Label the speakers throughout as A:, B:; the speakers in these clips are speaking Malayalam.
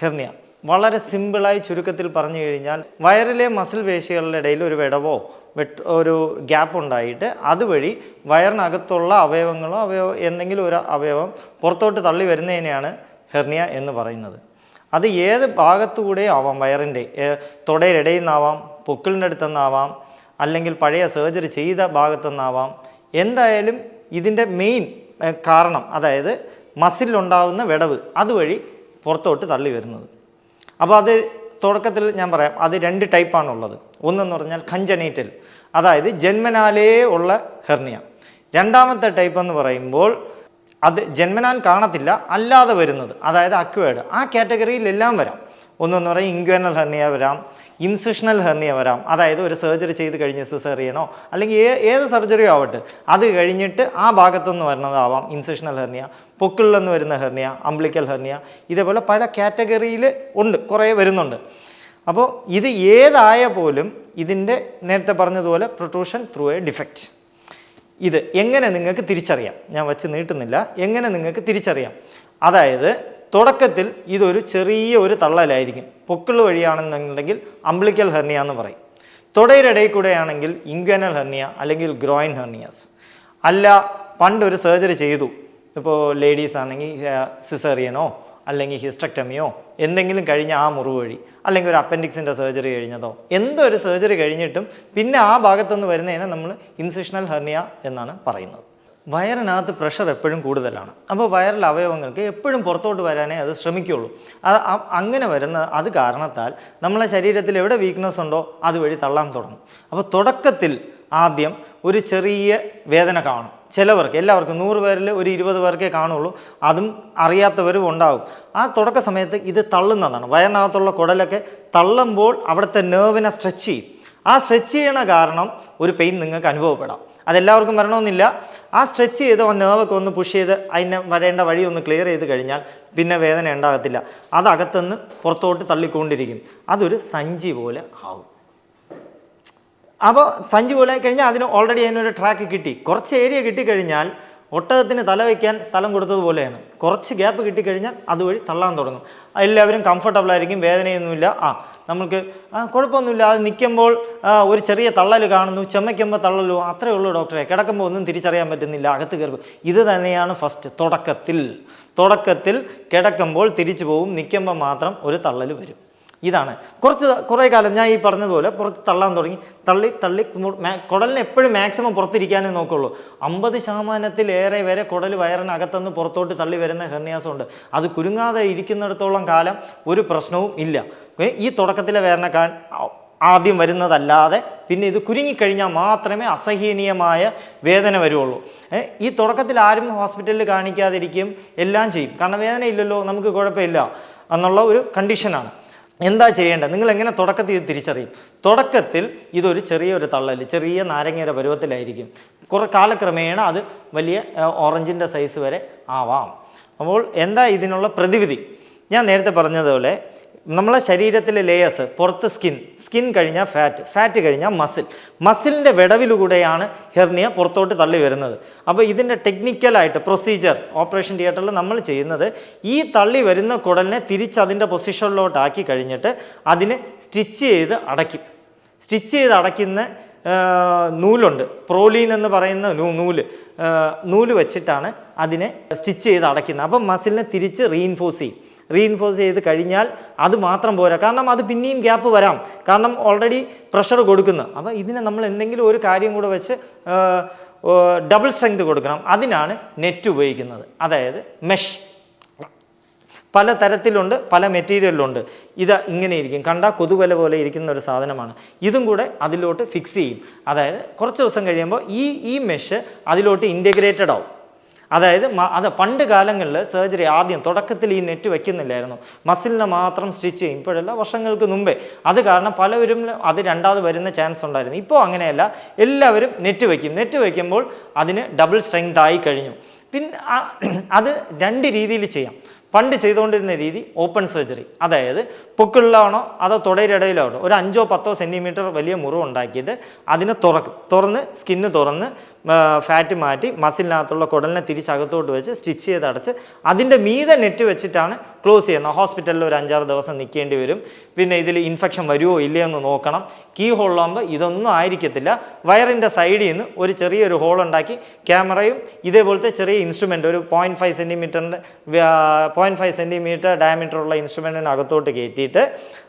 A: ഹെർണിയ. വളരെ സിമ്പിളായി ചുരുക്കത്തിൽ പറഞ്ഞു കഴിഞ്ഞാൽ വയറിലെ മസിൽ പേശികളുടെ ഇടയിൽ ഒരു വിടവോ വെട്ട് ഒരു ഗ്യാപ്പ് ഉണ്ടായിട്ട് അതുവഴി വയറിനകത്തുള്ള അവയവങ്ങളോ അവയവ എന്തെങ്കിലും ഒരു അവയവം പുറത്തോട്ട് തള്ളി വരുന്നതിനെയാണ് ഹെർണിയ എന്ന് പറയുന്നത്. അത് ഏത് ഭാഗത്തുകൂടെ ആവാം? വയറിന്റെ തുടയിലിടയിൽ നിന്നാവാം പൊക്കിളിന്റെ അടുത്തുനിന്നാവാം അല്ലെങ്കിൽ പഴയ സർജറി ചെയ്ത ഭാഗത്തുനിന്നാവാം എന്തായാലും ഇതിന്റെ മെയിൻ കാരണം അതായത് മസിലുണ്ടാവുന്ന വിടവ് അതുവഴി പുറത്തോട്ട് തള്ളി വരുന്നത്. അപ്പോൾ അത് തുടക്കത്തിൽ ഞാൻ പറയാം അത് രണ്ട് ടൈപ്പാണുള്ളത്. ഒന്നെന്ന് പറഞ്ഞാൽ ഖഞ്ചനേറ്റൽ അതായത് ജന്മനാലേ ഉള്ള ഹെർണിയ. രണ്ടാമത്തെ ടൈപ്പ് എന്ന് പറയുമ്പോൾ അത് ജന്മനാൻ കാണത്തില്ല അല്ലാതെ വരുന്നത്. അതായത് അക്വേഡ് ആ കാറ്റഗറിയിലെല്ലാം വരാം. ഒന്നെന്ന് പറയും ഇൻക്വേനൽ ഹെർണിയ വരാം ഇൻസിഷണൽ ഹെർണിയ വരാം. അതായത് ഒരു സർജറി ചെയ്ത് കഴിഞ്ഞ് സിസേറിയനോ അല്ലെങ്കിൽ ഏ ഏത് സർജറിയോ ആവട്ടെ. അത് കഴിഞ്ഞിട്ട് ആ ഭാഗത്തുനിന്ന് വരുന്നതാവാം ഇൻസിഷണൽ ഹെർണിയ പൊക്കിളിൽ നിന്ന് വരുന്ന ഹെർണിയ അംബ്ലിക്കൽ ഹെർണിയ ഇതേപോലെ പല കാറ്റഗറിയിൽ ഉണ്ട് കുറേ വരുന്നുണ്ട്. അപ്പോൾ ഇത് ഏതായ പോലും ഇതിന്റെ നേരത്തെ പറഞ്ഞതുപോലെ പ്രൊട്രൂഷൻ ത്രൂ എ ഡിഫക്റ്റ് ഇത് എങ്ങനെ നിങ്ങൾക്ക് തിരിച്ചറിയാം? ഞാൻ വച്ച് നീട്ടുന്നില്ല. എങ്ങനെ നിങ്ങൾക്ക് തിരിച്ചറിയാം? അതായത് തുടക്കത്തിൽ ഇതൊരു ചെറിയ ഒരു തള്ളലായിരിക്കും. പൊക്കിൾ വഴിയാണെന്നുണ്ടെങ്കിൽ അംബ്ലിക്കൽ ഹെർണിയ എന്ന് പറയും. തുടയുടെ ഇടയിൽ കൂടെ ആണെങ്കിൽ ഇൻഗ്വനൽ ഹെർണിയ അല്ലെങ്കിൽ ഗ്രോയിൻ ഹെർണിയാസ്. അല്ല പണ്ടൊരു സർജറി ചെയ്തു. ഇപ്പോൾ ലേഡീസ് ആണെങ്കിൽ സിസേറിയനോ അല്ലെങ്കിൽ ഹിസ്റ്റക്ടമിയോ എന്തെങ്കിലും കഴിഞ്ഞ ആ മുറിവ് വഴി അല്ലെങ്കിൽ ഒരു അപ്പൻഡിക്സിന്റെ സർജറി കഴിഞ്ഞതോ എന്തോ ഒരു സർജറി കഴിഞ്ഞിട്ടും പിന്നെ ആ ഭാഗത്തുനിന്ന് വരുന്നതിനെ നമ്മൾ ഇൻസിഷണൽ ഹെർണിയ എന്നാണ് പറയുന്നത്. വയറിനകത്ത് പ്രഷർ എപ്പോഴും കൂടുതലാണ്. അപ്പോൾ വയറിലെ അവയവങ്ങൾക്ക് എപ്പോഴും പുറത്തോട്ട് വരാനേ അത് ശ്രമിക്കുകയുള്ളൂ. അത് അങ്ങനെ വരുന്ന അത് കാരണത്താൽ നമ്മളെ ശരീരത്തിൽ എവിടെ വീക്ക്നെസ് ഉണ്ടോ അതുവഴി തള്ളാൻ തുടങ്ങും. അപ്പോൾ തുടക്കത്തിൽ ആദ്യം ഒരു ചെറിയ വേദന കാണും. ചിലവർക്ക് എല്ലാവർക്കും നൂറ് പേരിൽ ഒരു ഇരുപത് പേർക്കേ കാണുള്ളൂ. അതും അറിയാത്തവരും ഉണ്ടാകും ആ തുടക്ക സമയത്ത് ഇത് തള്ളുന്നതാണ്. വയറിനകത്തുള്ള കുടലൊക്കെ തള്ളുമ്പോൾ അവിടുത്തെ നേർവിനെ സ്ട്രെച്ച് ചെയ്യും. ആ സ്ട്രെച്ച് ചെയ്യണ കാരണം ഒരു പെയിൻ നിങ്ങൾക്ക് അനുഭവപ്പെടാം. അതെല്ലാവർക്കും വരണമെന്നില്ല. ആ സ്ട്രെച്ച് ചെയ്ത് ആ നെർവൊക്കെ ഒന്ന് പുഷ് ചെയ്ത് അതിനെ വരേണ്ട വഴി ഒന്ന് ക്ലിയർ ചെയ്ത് കഴിഞ്ഞാൽ പിന്നെ വേദന ഉണ്ടാകത്തില്ല. അതകത്തുനിന്ന് പുറത്തോട്ട് തള്ളിക്കൊണ്ടിരിക്കും. അതൊരു സഞ്ചി പോലെ ആവും. അപ്പോൾ സഞ്ചി പോലെ കഴിഞ്ഞാൽ അതിന് ഓൾറെഡി അതിനൊരു ട്രാക്ക് കിട്ടി. കുറച്ച് ഏരിയ കിട്ടിക്കഴിഞ്ഞാൽ ഒട്ടകത്തിന് തല വയ്ക്കാൻ സ്ഥലം കൊടുത്തതുപോലെയാണ് കുറച്ച് ഗ്യാപ്പ് കിട്ടിക്കഴിഞ്ഞാൽ അതുവഴി തള്ളാൻ തുടങ്ങും. എല്ലാവരും കംഫർട്ടബിൾ ആയിരിക്കും വേദനയൊന്നുമില്ല. ആ നമുക്ക് കുഴപ്പമൊന്നുമില്ല. അത് നിൽക്കുമ്പോൾ ഒരു ചെറിയ തള്ളൽ കാണുന്നു. ചുമയ്ക്കുമ്പോൾ തള്ളലോ അത്രയേ ഉള്ളൂ ഡോക്ടറെ കിടക്കുമ്പോൾ ഒന്നും തിരിച്ചറിയാൻ പറ്റുന്നില്ല. അകത്ത് കയറുമ്പോൾ ഇത് തന്നെയാണ് ഫസ്റ്റ് തുടക്കത്തിൽ. തുടക്കത്തിൽ കിടക്കുമ്പോൾ തിരിച്ചു പോവും. നിൽക്കുമ്പോൾ മാത്രം ഒരു തള്ളൽ വരും. ഇതാണ്. കുറച്ച് കുറേ കാലം ഞാൻ ഈ പറഞ്ഞതുപോലെ പുറത്ത് തള്ളാൻ തുടങ്ങി. തള്ളി തള്ളി കുടലിനെ എപ്പോഴും മാക്സിമം പുറത്തിരിക്കാനേ നോക്കുള്ളൂ. അമ്പത് ശതമാനത്തിലേറെ വരെ കുടൽ വയറിനകത്തുനിന്ന് പുറത്തോട്ട് തള്ളി വരുന്ന ഹെർണിയാസമുണ്ട് അത് കുരുങ്ങാതെ ഇരിക്കുന്നിടത്തോളം കാലം ഒരു പ്രശ്നവും ഇല്ല. ഈ തുടക്കത്തിലെ വേദന ആദ്യം വരുന്നതല്ലാതെ പിന്നെ ഇത് കുരുങ്ങിക്കഴിഞ്ഞാൽ മാത്രമേ അസഹനീയമായ വേദന വരുള്ളൂ. ഈ തുടക്കത്തിൽ ആരും ഹോസ്പിറ്റലിൽ കാണിക്കാതിരിക്കും എല്ലാം ചെയ്യും. കാരണം വേദന ഇല്ലല്ലോ നമുക്ക് കുഴപ്പമില്ല എന്നുള്ള ഒരു കണ്ടീഷനാണ് എന്താ ചെയ്യേണ്ടത്? നിങ്ങൾ എങ്ങനെ തുടക്കത്തിൽ ഇത് തിരിച്ചറിയും? തുടക്കത്തിൽ ഇതൊരു ചെറിയൊരു തള്ളൽ ചെറിയ നാരങ്ങയുടെ പരുവത്തിലായിരിക്കും. കുറെ കാലക്രമേണ അത് വലിയ ഓറഞ്ചിന്റെ സൈസ് വരെ ആവാം. അപ്പോൾ എന്താ ഇതിനുള്ള പ്രതിവിധി? ഞാൻ നേരത്തെ പറഞ്ഞതുപോലെ നമ്മളെ ശരീരത്തിലെ ലേയേഴ്സ് പുറത്ത് സ്കിൻ സ്കിൻ കഴിഞ്ഞാൽ ഫാറ്റ് ഫാറ്റ് കഴിഞ്ഞാൽ മസിൽ മസിലിന്റെ വിടവിലൂടെയാണ് ഹെർണിയ പുറത്തോട്ട് തള്ളി വരുന്നത്. അപ്പോൾ ഇതിന്റെ ടെക്നിക്കലായിട്ട് പ്രൊസീജിയർ ഓപ്പറേഷൻ തിയേറ്ററിൽ നമ്മൾ ചെയ്യുന്നത് ഈ തള്ളി വരുന്ന കുടലിനെ തിരിച്ച് അതിന്റെ പൊസിഷനിലോട്ടാക്കി കഴിഞ്ഞിട്ട് അതിനെ സ്റ്റിച്ച് ചെയ്ത് അടയ്ക്കും. സ്റ്റിച്ച് ചെയ്ത് അടയ്ക്കുന്ന നൂലുണ്ട്. പ്രോലീൻ എന്ന് പറയുന്ന നൂൽ. നൂൽ വെച്ചിട്ടാണ് അതിനെ സ്റ്റിച്ച് ചെയ്ത് അടയ്ക്കുന്നത്. അപ്പം മസിലിനെ തിരിച്ച് റീഇൻഫോഴ്സ് ചെയ്യും. റീഇൻഫോഴ്സ് ചെയ്ത് കഴിഞ്ഞാൽ അത് മാത്രം പോരാ. കാരണം അത് പിന്നെയും ഗ്യാപ്പ് വരാം. കാരണം ഓൾറെഡി പ്രഷർ കൊടുക്കുന്നു. അപ്പോൾ ഇതിനെ നമ്മൾ എന്തെങ്കിലും ഒരു കാര്യം കൂടെ വെച്ച് ഡബിൾ സ്ട്രെങ്ത് കൊടുക്കണം. അതിനാണ് നെറ്റ് ഉപയോഗിക്കുന്നത്. അതായത് മെഷ് പല തരത്തിലുണ്ട് പല മെറ്റീരിയലിലുണ്ട് ഇത് ഇങ്ങനെ ഇരിക്കും. കണ്ടാൽ കൊതുവല പോലെ ഇരിക്കുന്ന ഒരു സാധനമാണ്. ഇതും കൂടെ അതിലോട്ട് ഫിക്സ് ചെയ്യും. അതായത് കുറച്ച് ദിവസം കഴിയുമ്പോൾ ഈ ഈ മെഷ് അതിലോട്ട് ഇന്റഗ്രേറ്റഡ് ആവും. അതായത് അത് പണ്ട് കാലങ്ങളിൽ സർജറി ആദ്യം തുടക്കത്തിൽ ഈ നെറ്റ് വെക്കുന്നില്ലായിരുന്നു. മസിലിനെ മാത്രം സ്റ്റിച്ച് ചെയ്യും. ഇപ്പോഴല്ല വർഷങ്ങൾക്ക് മുമ്പേ. അത് കാരണം പലവരും അത് രണ്ടാമത് വരുന്ന ചാൻസ് ഉണ്ടായിരുന്നു. ഇപ്പോൾ അങ്ങനെയല്ല. എല്ലാവരും നെറ്റ് വയ്ക്കും നെറ്റ് വയ്ക്കുമ്പോൾ അതിന് ഡബിൾ സ്ട്രെങ്ത് ആയി കഴിഞ്ഞു. പിന്നെ അത് രണ്ട് രീതിയിൽ ചെയ്യാം. പണ്ട് ചെയ്തുകൊണ്ടിരുന്ന രീതി ഓപ്പൺ സർജറി അതായത് പൊക്കിളിലാണോ അതോ തുടയിലിടയിലാണോ ഒരു അഞ്ചോ പത്തോ സെന്റിമീറ്റർ വലിയ മുറിവ് ഉണ്ടാക്കിയിട്ട് അതിനെ തുറക്കും. തുറന്ന് സ്കിന്ന് തുറന്ന് ഫാറ്റ് മാറ്റി മസിലിനകത്തുള്ള കുടലിനെ തിരിച്ചകത്തോട്ട് വെച്ച് സ്റ്റിച്ച് ചെയ്ത് അടച്ച് അതിന്റെ മീതെ നെറ്റ് വെച്ചിട്ടാണ് ക്ലോസ് ചെയ്യുന്നത്. ഹോസ്പിറ്റലിൽ ഒരു അഞ്ചാറ് ദിവസം നിൽക്കേണ്ടി വരും. പിന്നെ ഇതിൽ ഇൻഫെക്ഷൻ വരുമോ ഇല്ലയോ എന്ന് നോക്കണം. കീ ഹോളാകുമ്പോൾ ഇതൊന്നും ആയിരിക്കത്തില്ല. വയറിന്റെ സൈഡിൽ നിന്ന് ഒരു ചെറിയൊരു ഹോൾ ഉണ്ടാക്കി ക്യാമറയും ഇതേപോലത്തെ ചെറിയ ഇൻസ്ട്രുമെന്റ് ഒരു പോയിന്റ് ഫൈവ് സെന്റിമീറ്ററിന്റെ പോയിന്റ് ഫൈവ് സെന്റിമീറ്റർ ഡയമീറ്ററുള്ള ഇൻസ്ട്രുമെന്റിന് അകത്തോട്ട് കയറ്റിയിട്ട്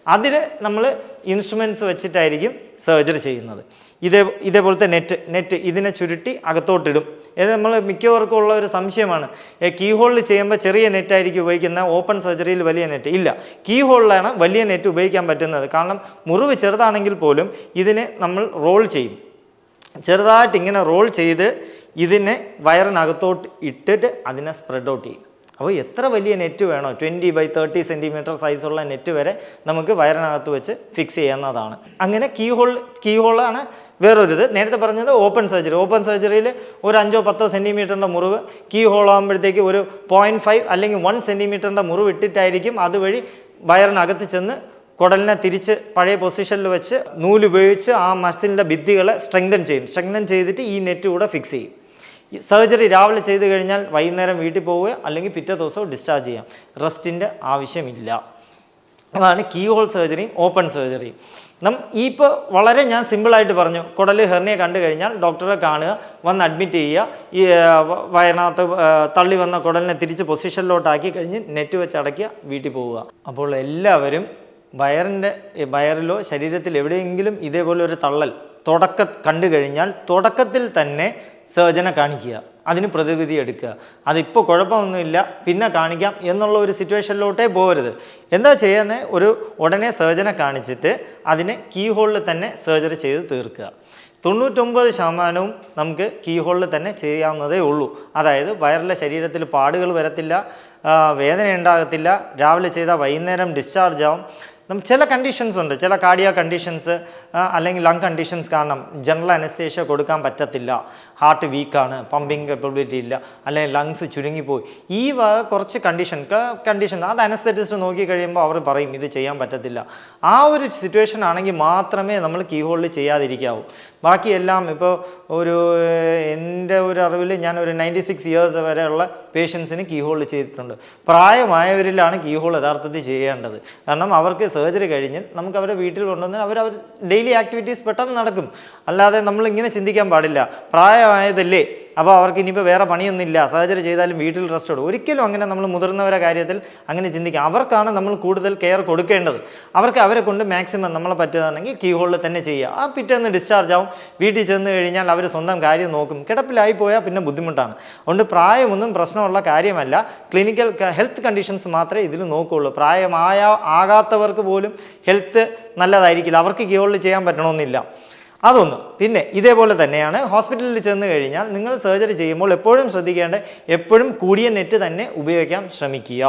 A: അതിൽ നമ്മൾ ഇൻസ്ട്രുമെന്റ്സ് വെച്ചിട്ടായിരിക്കും സർജറി ചെയ്യുന്നത്. ഇതേ ഇതേപോലത്തെ നെറ്റ് നെറ്റ് ഇതിനെ ചുരുട്ടി അകത്തോട്ടിടും. ഇത് നമ്മൾ മിക്കവർക്കും ഉള്ള ഒരു സംശയമാണ്. കീ ഹോളിൽ ചെയ്യുമ്പോൾ ചെറിയ നെറ്റായിരിക്കും ഉപയോഗിക്കുന്ന ഓപ്പൺ സർജറിയിൽ വലിയ നെറ്റ് ഇല്ല. കീ ഹോളിലാണ് വലിയ നെറ്റ് ഉപയോഗിക്കാൻ പറ്റുന്നത്. കാരണം മുറിവ് ചെറുതാണെങ്കിൽ പോലും ഇതിനെ നമ്മൾ റോൾ ചെയ്യും. ചെറുതായിട്ട് ഇങ്ങനെ റോൾ ചെയ്ത് ഇതിനെ വയറിനകത്തോട്ട് ഇട്ടിട്ട് അതിനെ സ്പ്രെഡ് ഔട്ട് ചെയ്യും. അപ്പോൾ എത്ര വലിയ നെറ്റ് വേണോ ട്വന്റി ബൈ തേർട്ടി സെന്റിമീറ്റർ സൈസുള്ള നെറ്റ് വരെ നമുക്ക് വയറിനകത്ത് വെച്ച് ഫിക്സ് ചെയ്യാവുന്നതാണ്. അങ്ങനെ കീ ഹോൾ കീ ഹോളാണ് വേറൊരിത്. നേരത്തെ പറഞ്ഞത് ഓപ്പൺ സർജറി ഓപ്പൺ സർജറിയിൽ ഒരു അഞ്ചോ പത്തോ സെന്റിമീറ്ററിന്റെ മുറിവ് കീ ഹോൾ ആകുമ്പോഴത്തേക്ക് ഒരു പോയിന്റ് ഫൈവ് അല്ലെങ്കിൽ വൺ സെന്റിമീറ്ററിന്റെ മുറിവ് ഇട്ടിട്ടായിരിക്കും അതുവഴി വയറിനകത്ത് ചെന്ന് കുടലിനെ തിരിച്ച് പഴയ പൊസിഷനിൽ വെച്ച് നൂലുപയോഗിച്ച് ആ മസിലിന്റെ ഭിത്തികളെ സ്ട്രെങ്തൻ ചെയ്യും. സ്ട്രെങ്തൻ ചെയ്തിട്ട് ഈ നെറ്റ് കൂടെ ഫിക്സ് ചെയ്യും. സർജറി രാവിലെ ചെയ്ത് കഴിഞ്ഞാൽ വൈകുന്നേരം വീട്ടിൽ പോവുക അല്ലെങ്കിൽ പിറ്റേ ദിവസവും ഡിസ്ചാർജ് ചെയ്യാം. റെസ്റ്റിന്റെ ആവശ്യമില്ല. അതാണ് കീ ഹോൾ സർജറിയും ഓപ്പൺ സർജറിയും നം ഈ ഇപ്പോൾ വളരെ ഞാൻ സിമ്പിളായിട്ട് പറഞ്ഞു. കുടൽ ഹെർണിയെ കണ്ടു കഴിഞ്ഞാൽ ഡോക്ടറെ കാണുക വന്ന് അഡ്മിറ്റ് ചെയ്യുക. ഈ വയറിനകത്ത് തള്ളി വന്ന കുടലിനെ തിരിച്ച് പൊസിഷനിലോട്ടാക്കി കഴിഞ്ഞ് നെറ്റ് വെച്ച് അടയ്ക്കുക വീട്ടിൽ പോവുക. അപ്പോൾ എല്ലാവരും വയറിന്റെ വയറിലോ ശരീരത്തിൽ എവിടെയെങ്കിലും ഇതേപോലെ ഒരു തള്ളൽ തുടക്ക കണ്ടു കഴിഞ്ഞാൽ തുടക്കത്തിൽ തന്നെ സർജനെ കാണിക്കുക അതിന് പ്രതിവിധി എടുക്കുക. അതിപ്പോൾ കുഴപ്പമൊന്നുമില്ല പിന്നെ കാണിക്കാം എന്നുള്ള ഒരു സിറ്റുവേഷനിലോട്ടേ പോകരുത് എന്താ ചെയ്യുന്നത് ഒരു ഉടനെ സർജനെ കാണിച്ചിട്ട് അതിനെ കീ ഹോളിൽ തന്നെ സർജറി ചെയ്ത് തീർക്കുക. തൊണ്ണൂറ്റൊമ്പത് ശതമാനവും നമുക്ക് കീ ഹോളിൽ തന്നെ ചെയ്യാവുന്നതേ ഉള്ളൂ. അതായത് വയറിലെ ശരീരത്തിൽ പാടുകൾ വരത്തില്ല വേദന ഉണ്ടാകത്തില്ല രാവിലെ ചെയ്താൽ വൈകുന്നേരം ഡിസ്ചാർജ് ആവും. ചില കണ്ടീഷൻസ് ഉണ്ട്. ചില കാർഡിയ കണ്ടീഷൻസ് അല്ലെങ്കിൽ ലങ് കണ്ടീഷൻസ് കാരണം ജനറൽ അനസ്തേഷ്യ കൊടുക്കാൻ പറ്റത്തില്ല. ഹാർട്ട് വീക്കാണ് പമ്പിങ് കപ്പബിലിറ്റി ഇല്ല അല്ലെങ്കിൽ ലങ്സ് ചുരുങ്ങിപ്പോയി. ഈ വക കുറച്ച് കണ്ടീഷൻ കണ്ടീഷൻ അത് അനസ്തറ്റിസ്റ്റ് നോക്കി കഴിയുമ്പോൾ അവർ പറയും ഇത് ചെയ്യാൻ പറ്റത്തില്ല. ആ ഒരു സിറ്റുവേഷൻ ആണെങ്കിൽ മാത്രമേ നമ്മൾ കീ ഹോളിൽ ചെയ്യാതിരിക്കാവൂ. ബാക്കിയെല്ലാം ഇപ്പോൾ ഒരു എന്റെ ഒരു അറിവിൽ ഞാൻ ഒരു നയന്റി സിക്സ് ഇയേഴ്സ് വരെയുള്ള പേഷ്യൻസിന് കീ ഹോൾ ചെയ്തിട്ടുണ്ട്. പ്രായമായവരിലാണ് കീ ഹോൾ യഥാർത്ഥത്തിൽ ചെയ്യേണ്ടത്. കാരണം അവർക്ക് സർജറി കഴിഞ്ഞ് നമുക്ക് അവരെ വീട്ടിൽ കൊണ്ടുവന്ന് അവർ അവർ ഡെയിലി ആക്ടിവിറ്റീസ് പെട്ടെന്ന് നടക്കും. അല്ലാതെ നമ്മൾ ഇങ്ങനെ ചിന്തിക്കാൻ പാടില്ല. പ്രായമായതല്ലേ. അപ്പോൾ അവർക്ക് ഇനിയിപ്പോൾ വേറെ പണിയൊന്നുമില്ല. സർജറി ചെയ്താലും വീട്ടിൽ റെസ്റ്റ് ഇടും ഒരിക്കലും അങ്ങനെ നമ്മൾ മുതിർന്നവരെ കാര്യത്തിൽ അങ്ങനെ ചിന്തിക്കാം. അവർക്കാണ് നമ്മൾ കൂടുതൽ കെയർ കൊടുക്കേണ്ടത്. അവർക്ക് അവരെ കൊണ്ട് മാക്സിമം നമ്മളെ പറ്റുകയാണെങ്കിൽ കീ ഹോളിൽ തന്നെ ചെയ്യുക. ആ പിറ്റേന്ന് ഡിസ്ചാർജ് ആവും. വീട്ടിൽ ചെന്ന് കഴിഞ്ഞാൽ അവർ സ്വന്തം കാര്യം നോക്കും. കിടപ്പിലായി പോയാൽ പിന്നെ ബുദ്ധിമുട്ടാണ്. അതുകൊണ്ട് പ്രായമൊന്നും പ്രശ്നമുള്ള കാര്യമല്ല. ക്ലിനിക്കൽ ഹെൽത്ത് കണ്ടീഷൻസ് മാത്രമേ ഇതിൽ നോക്കുകയുള്ളൂ പ്രായമായ ആകാത്തവർക്ക് പോലും ഹെൽത്ത് നല്ലതായിരിക്കില്ല. അവർക്ക് കീ ചെയ്യാൻ പറ്റണമെന്നില്ല. അതൊന്ന്. പിന്നെ ഇതേപോലെ തന്നെയാണ് ഹോസ്പിറ്റലിൽ ചെന്ന് കഴിഞ്ഞാൽ നിങ്ങൾ സർജറി ചെയ്യുമ്പോൾ എപ്പോഴും ശ്രദ്ധിക്കേണ്ട എപ്പോഴും കൂടിയ നെറ്റ് തന്നെ ഉപയോഗിക്കാൻ ശ്രമിക്കുക.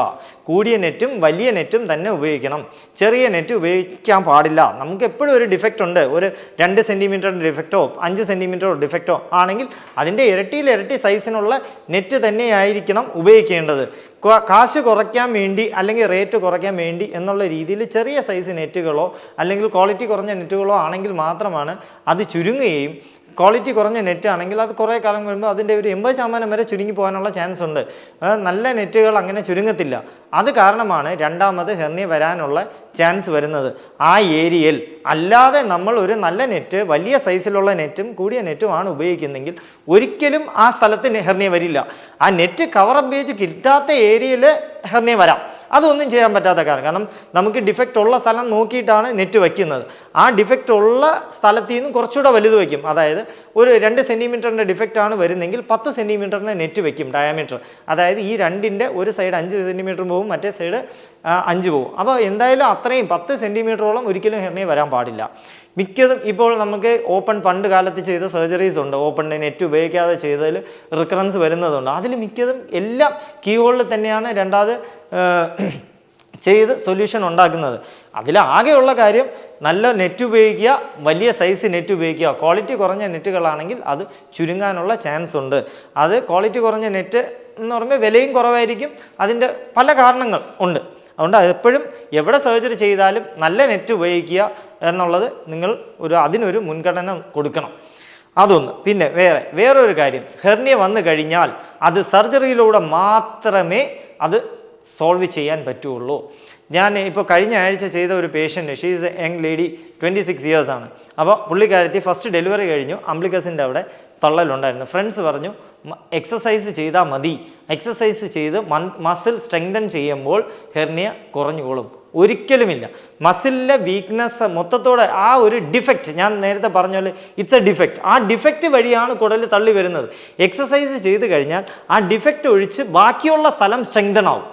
A: കൂടിയ നെറ്റും വലിയ നെറ്റും തന്നെ ഉപയോഗിക്കണം. ചെറിയ നെറ്റ് ഉപയോഗിക്കാൻ പാടില്ല. നമുക്ക് എപ്പോഴും ഒരു ഡിഫക്റ്റ് ഉണ്ട്. ഒരു രണ്ട് സെന്റിമീറ്ററിന്റെ ഡിഫക്റ്റോ അഞ്ച് സെന്റിമീറ്ററോ ഡിഫക്റ്റോ ആണെങ്കിൽ അതിന്റെ ഇരട്ടിയിൽ ഇരട്ടി സൈസിനുള്ള നെറ്റ് തന്നെയായിരിക്കണം ഉപയോഗിക്കേണ്ടത്. കാശ് കുറയ്ക്കാൻ വേണ്ടി അല്ലെങ്കിൽ റേറ്റ് കുറയ്ക്കാൻ വേണ്ടി എന്നുള്ള രീതിയിൽ ചെറിയ സൈസ് നെറ്റുകളോ അല്ലെങ്കിൽ ക്വാളിറ്റി കുറഞ്ഞ നെറ്റുകളോ ആണെങ്കിൽ മാത്രമാണ് അത് ചുരുങ്ങുകയും ക്വാളിറ്റി കുറഞ്ഞ നെറ്റ് ആണെങ്കിൽ അത് കുറേ കാലം കഴിയുമ്പോൾ അതിന്റെ ഒരു എൺപത് ശതമാനം വരെ ചുരുങ്ങി പോകാനുള്ള ചാൻസ് ഉണ്ട്. നല്ല നെറ്റുകൾ അങ്ങനെ ചുരുങ്ങത്തില്ല. അത് കാരണമാണ് രണ്ടാമത് ഹെർണി വരാനുള്ള ചാൻസ് വരുന്നത്. ആ ഏരിയയിൽ അല്ലാതെ നമ്മൾ ഒരു നല്ല നെറ്റ് വലിയ സൈസിലുള്ള നെറ്റും കൂടിയ നെറ്റുമാണ് ഉപയോഗിക്കുന്നതെങ്കിൽ ഒരിക്കലും ആ സ്ഥലത്ത് ഹെർണി വരില്ല. ആ നെറ്റ് കവറപ്പ് പേജ് കിട്ടാത്ത ഏരിയയിൽ ഹെർണി വരാം. അതൊന്നും ചെയ്യാൻ പറ്റാത്ത കാരണം കാരണം നമുക്ക് ഡിഫക്റ്റ് ഉള്ള സ്ഥലം നോക്കിയിട്ടാണ് നെറ്റ് വയ്ക്കുന്നത് ആ ഡിഫക്റ്റ് ഉള്ള സ്ഥലത്തിൽ നിന്ന് കുറച്ചുകൂടെ വലുത് വയ്ക്കും അതായത് ഒരു രണ്ട് സെന്റിമീറ്ററിന്റെ ഡിഫക്റ്റാണ് വരുന്നെങ്കിൽ പത്ത് സെന്റിമീറ്ററിന്റെ നെറ്റ് വയ്ക്കും ഡയമീറ്റർ അതായത് ഈ രണ്ടിന്റെ ഒരു സൈഡ് അഞ്ച് സെന്റിമീറ്റർ പോകും മറ്റേ സൈഡ് അഞ്ച് പോകും അപ്പോൾ എന്തായാലും അത്രയും പത്ത് സെന്റിമീറ്ററോളം ഒരിക്കലും ഹെർണിയ വരാൻ പാടില്ല. മിക്കതും ഇപ്പോൾ നമുക്ക് ഓപ്പൺ പണ്ട് കാലത്ത് ചെയ്ത സർജറീസ് ഉണ്ട്. ഓപ്പൺ നെറ്റ് ഉപയോഗിക്കാതെ ചെയ്തതിൽ റിക്കറൻസ് വരുന്നതുണ്ട്. അതിൽ മിക്കതും എല്ലാം കീ തന്നെയാണ് രണ്ടാമത് ചെയ്ത് സൊല്യൂഷൻ ഉണ്ടാക്കുന്നത്. അതിലാകെയുള്ള കാര്യം നല്ല നെറ്റ് ഉപയോഗിക്കുക വലിയ സൈസ് നെറ്റ് ഉപയോഗിക്കുക. ക്വാളിറ്റി കുറഞ്ഞ നെറ്റുകളാണെങ്കിൽ അത് ചുരുങ്ങാനുള്ള ചാൻസ് ഉണ്ട്. അത് ക്വാളിറ്റി കുറഞ്ഞ നെറ്റ് എന്ന് പറയുമ്പോൾ വിലയും കുറവായിരിക്കും. അതിന്റെ പല കാരണങ്ങൾ ഉണ്ട്. അതുകൊണ്ട് എപ്പോഴും എവിടെ സർജറി ചെയ്താലും നല്ല നെറ്റ് ഉപയോഗിക്കുക എന്നുള്ളത് നിങ്ങൾ ഒരു അതിനൊരു മുൻഗണന കൊടുക്കണം. അതൊന്ന്. പിന്നെ വേറെ വേറൊരു കാര്യം. ഹെർണിയ വന്നു കഴിഞ്ഞാൽ അത് സർജറിയിലൂടെ മാത്രമേ അത് സോൾവ് ചെയ്യാൻ പറ്റുള്ളൂ. ഞാൻ ഇപ്പോൾ കഴിഞ്ഞ ആഴ്ച ചെയ്ത ഒരു patient she is a young lady twenty six ഇയേഴ്സാണ് അപ്പോൾ പുള്ളിക്കാരത്തി ഫസ്റ്റ് ഡെലിവറി കഴിഞ്ഞു അംബ്ലിക്കസിന്റെ അവിടെ തള്ളലുണ്ടായിരുന്നു. ഫ്രണ്ട്സ് പറഞ്ഞു എക്സസൈസ് ചെയ്താൽ മതി. എക്സസൈസ് ചെയ്ത് മസിൽ സ്ട്രെങ്തൻ ചെയ്യുമ്പോൾ ഹെർണിയ കുറഞ്ഞുകൊള്ളും. ഒരിക്കലുമില്ല. മസിലിലെ വീക്ക്നെസ് മൊത്തത്തോടെ ആ ഒരു ഡിഫക്റ്റ് ഞാൻ നേരത്തെ പറഞ്ഞ പോലെ ഇറ്റ്സ് എ ഡിഫക്റ്റ് ആ ഡിഫക്റ്റ് വഴിയാണ് കുടൽ തള്ളി വരുന്നത്. എക്സസൈസ് ചെയ്ത് കഴിഞ്ഞാൽ ആ ഡിഫക്റ്റ് ഒഴിച്ച് ബാക്കിയുള്ള സ്ഥലം സ്ട്രെങ്തൻ ആവും.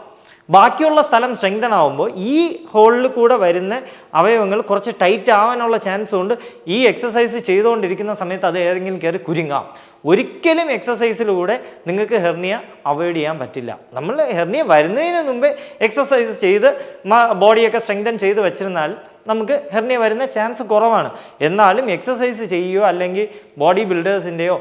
A: ബാക്കിയുള്ള സ്ഥലം സ്ട്രെങ്തൻ ആവുമ്പോൾ ഈ ഹോളിൽ കൂടെ വരുന്ന അവയവങ്ങൾ കുറച്ച് ടൈറ്റ് ആവാനുള്ള ചാൻസ് ഉണ്ട്. ഈ എക്സസൈസ് ചെയ്തുകൊണ്ടിരിക്കുന്ന സമയത്ത് അത് ഏതെങ്കിലും കയറി കുരുങ്ങാം. ഒരിക്കലും എക്സസൈസിലൂടെ നിങ്ങൾക്ക് ഹെർണിയ അവോയ്ഡ് ചെയ്യാൻ പറ്റില്ല. നമ്മൾ ഹെർണിയ വരുന്നതിന് മുമ്പേ എക്സസൈസ് ചെയ്ത് ബോഡിയൊക്കെ സ്ട്രെങ്തൻ ചെയ്ത് വെച്ചിരുന്നാൽ നമുക്ക് ഹെർണിയ വരുന്ന ചാൻസ് കുറവാണ്. എന്നാലും എക്സസൈസ് ചെയ്യുകയോ അല്ലെങ്കിൽ ബോഡി ബിൽഡേഴ്സിന്റെയോ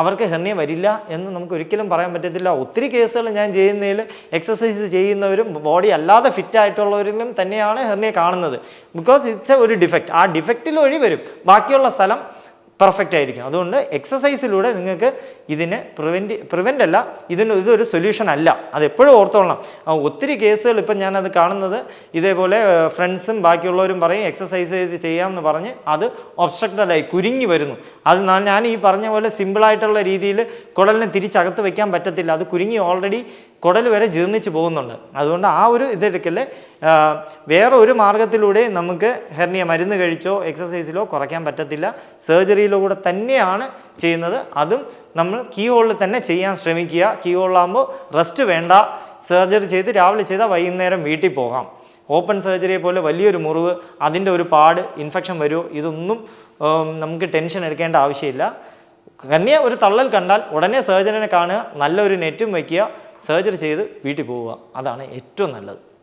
A: അവർക്ക് ഹെർണിയ വരില്ല എന്ന് നമുക്ക് ഒരിക്കലും പറയാൻ പറ്റത്തില്ല. ഒത്തിരി കേസുകൾ ഞാൻ ചെയ്യുന്നതിൽ എക്സസൈസ് ചെയ്യുന്നവരും ബോഡി അല്ലാതെ ഫിറ്റ് ആയിട്ടുള്ളവരിലും തന്നെയാണ് ഹെർണിയ കാണുന്നത്. ബിക്കോസ് ഇറ്റ്സ് ഒരു ഡിഫക്റ്റ് ആ ഡിഫക്റ്റിൽ വഴി വരും ബാക്കിയുള്ള സ്ഥലം പെർഫെക്റ്റ് ആയിരിക്കും. അതുകൊണ്ട് എക്സസൈസിലൂടെ നിങ്ങൾക്ക് ഇതിനെ പ്രിവെന്റ് പ്രിവെന്റ് അല്ല ഇതിന് ഇതൊരു സൊല്യൂഷൻ അല്ല. അതെപ്പോഴും ഓർത്തോളണം. ഒത്തിരി കേസുകൾ ഇപ്പം ഞാനത് കാണുന്നത് ഇതേപോലെ ഫ്രണ്ട്സും ബാക്കിയുള്ളവരും പറയും എക്സസൈസ് ചെയ്ത് ചെയ്യാമെന്ന് പറഞ്ഞ് അത് ഒബ്സ്ട്രക്റ്റഡായി കുരുങ്ങി വരുന്നു. അത് ഞാൻ ഈ പറഞ്ഞ പോലെ സിമ്പിളായിട്ടുള്ള രീതിയിൽ കുടലിനെ തിരിച്ചകത്ത് വയ്ക്കാൻ പറ്റത്തില്ല. അത് കുരുങ്ങി ഓൾറെഡി കുടൽ വരെ ജീർണിച്ച് പോകുന്നുണ്ട്. അതുകൊണ്ട് ആ ഒരു ഇതെടുക്കൽ വേറെ ഒരു മാർഗത്തിലൂടെ നമുക്ക് ഹെർണിയ മരുന്ന് കഴിച്ചോ എക്സസൈസിലോ കുറയ്ക്കാൻ പറ്റത്തില്ല. സർജറിയിലൂടെ തന്നെയാണ് ചെയ്യുന്നത്. അതും നമ്മൾ കീ ഹോളിൽ തന്നെ ചെയ്യാൻ ശ്രമിക്കുക. കീ ഹോളിലാകുമ്പോൾ റെസ്റ്റ് വേണ്ട. സർജറി ചെയ്ത് രാവിലെ ചെയ്താൽ വൈകുന്നേരം വീട്ടിൽ പോകാം. ഓപ്പൺ സർജറിയെ പോലെ വലിയൊരു മുറിവ് അതിന്റെ ഒരു പാട് ഇൻഫെക്ഷൻ വരുമോ ഇതൊന്നും നമുക്ക് ടെൻഷൻ എടുക്കേണ്ട ആവശ്യമില്ല. കന്യ ഒരു തള്ളൽ കണ്ടാൽ ഉടനെ സർജനെ കാണുക നല്ലൊരു നെറ്റും വയ്ക്കുക. സർജറി ചെയ്ത് വീട്ടിൽ പോവുക. അതാണ് ഏറ്റവും നല്ലത്.